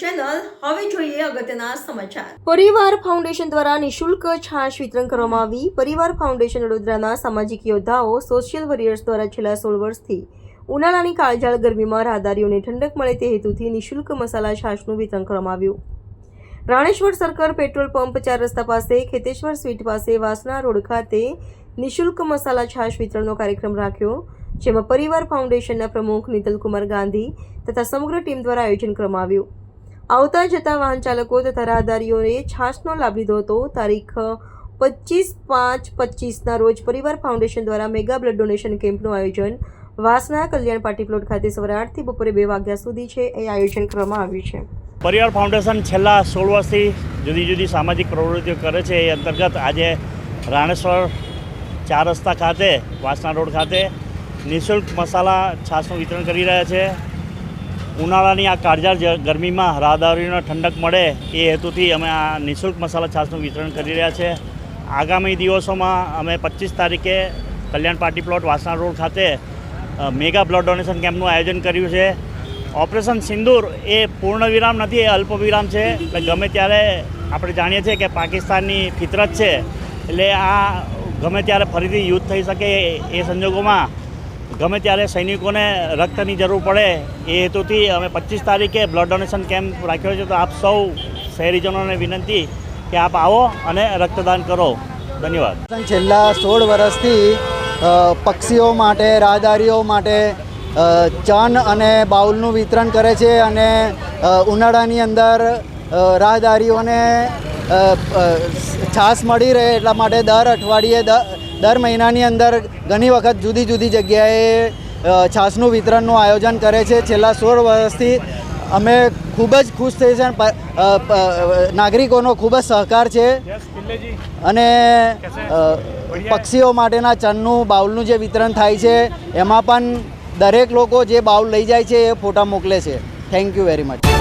અગત્યના સમાચાર. પરિવાર ફાઉન્ડેશન દ્વારા નિશુલ્ક છાશ વિતરણ કરવામાં આવી. પરિવાર ફાઉન્ડેશન વડોદરાના સામાજિક યોદ્ધાઓ સોશિયલ વોરિયર્સ દ્વારા છેલ્લા સોળ વર્ષથી ઉનાળાની કાળજાળ ગરમીમાં રાહદારીઓને ઠંડક મળે તે હેતુથી નિઃશુલ્ક મસાલા છાશનું વિતરણ કરવામાં આવ્યું. રાણેશ્વર સરકાર પેટ્રોલ પંપ ચાર રસ્તા પાસે, ખેતેશ્વર સ્વીટ પાસે વાસના રોડ ખાતે નિઃશુલ્ક મસાલા છાશ વિતરણનો કાર્યક્રમ રાખ્યો, જેમાં પરિવાર ફાઉન્ડેશનના પ્રમુખ નિતલકુમાર ગાંધી તથા સમગ્ર ટીમ દ્વારા આયોજન કરવામાં આવ્યું. આવતા જતા વાહન ચાલકો તથા રાહદારીઓએ છાશનો લાભ લીધો હતો. તારીખ પચીસ પાંચ પચીસના રોજ પરિવાર ફાઉન્ડેશન દ્વારા મેગા બ્લડ ડોનેશન કેમ્પનું આયોજન વાસના કલ્યાણ પાર્ટી પ્લોટ ખાતે સવારે આઠથી બપોરે બે વાગ્યા સુધી છે. એ આયોજન કરવામાં આવ્યું છે. પરિવાર ફાઉન્ડેશન છેલ્લા સોળ વર્ષથી જુદી જુદી સામાજિક પ્રવૃત્તિઓ કરે છે. એ અંતર્ગત આજે રાણેશ્વર ચાર રસ્તા ખાતે, વાસણા રોડ ખાતે નિઃશુલ્ક મસાલા છાશનું વિતરણ કરી રહ્યા છે. ઉનાળાની આ કાળજાળ ગરમીમાં રાહદારીઓને ઠંડક મળે એ હેતુથી અમે આ નિઃશુલ્ક મસાલા છાશનું વિતરણ કરી રહ્યા છે. આગામી દિવસોમાં અમે પચીસ તારીખે Kalyan party plot Vasna road ખાતે મેગા બ્લડ ડોનેશન કેમ્પનું આયોજન કર્યું છે. ઓપરેશન સિંદૂર એ પૂર્ણ વિરામ નથી, એ અલ્પ વિરામ છે. એટલે ગમે ત્યારે આપણે જાણીએ છીએ કે પાકિસ્તાનની ફિતરત છે. એટલે આ ગમે ત્યારે ફરીથી યુદ્ધ થઈ શકે એ સંજોગોમાં ગમે ત્યારે સૈનિકોને રક્તની જરૂર પડે, એ હેતુથી અમે પચીસ તારીખે બ્લડ ડોનેશન કેમ્પ રાખ્યો છે. તો આપ સૌ શહેરીજનોને વિનંતી કે આપ આવો અને રક્તદાન કરો. ધન્યવાદ. છેલ્લા સોળ વર્ષથી પક્ષીઓ માટે, રાહદારીઓ માટે ચન અને બાઉલનું વિતરણ કરે છે અને ઉનાળાની અંદર રાહદારીઓને છાશ મળી રહે એટલા માટે દર અઠવાડિયે દર મહિનાની અંદર ઘણી વખત જુદી જુદી જગ્યાએ છાસનું વિતરણનું આયોજન કરે છે. છેલ્લા સોળ વર્ષથી અમે ખૂબ જ ખુશ થઈ છે નાગરિકોનો ખૂબ જ સહકાર છે. અને પક્ષીઓ માટેના ચનનું બાઉલનું જે વિતરણ થાય છે એમાં પણ દરેક લોકો જે બાઉલ લઈ જાય છે એ ફોટા મોકલે છે. Thank you very much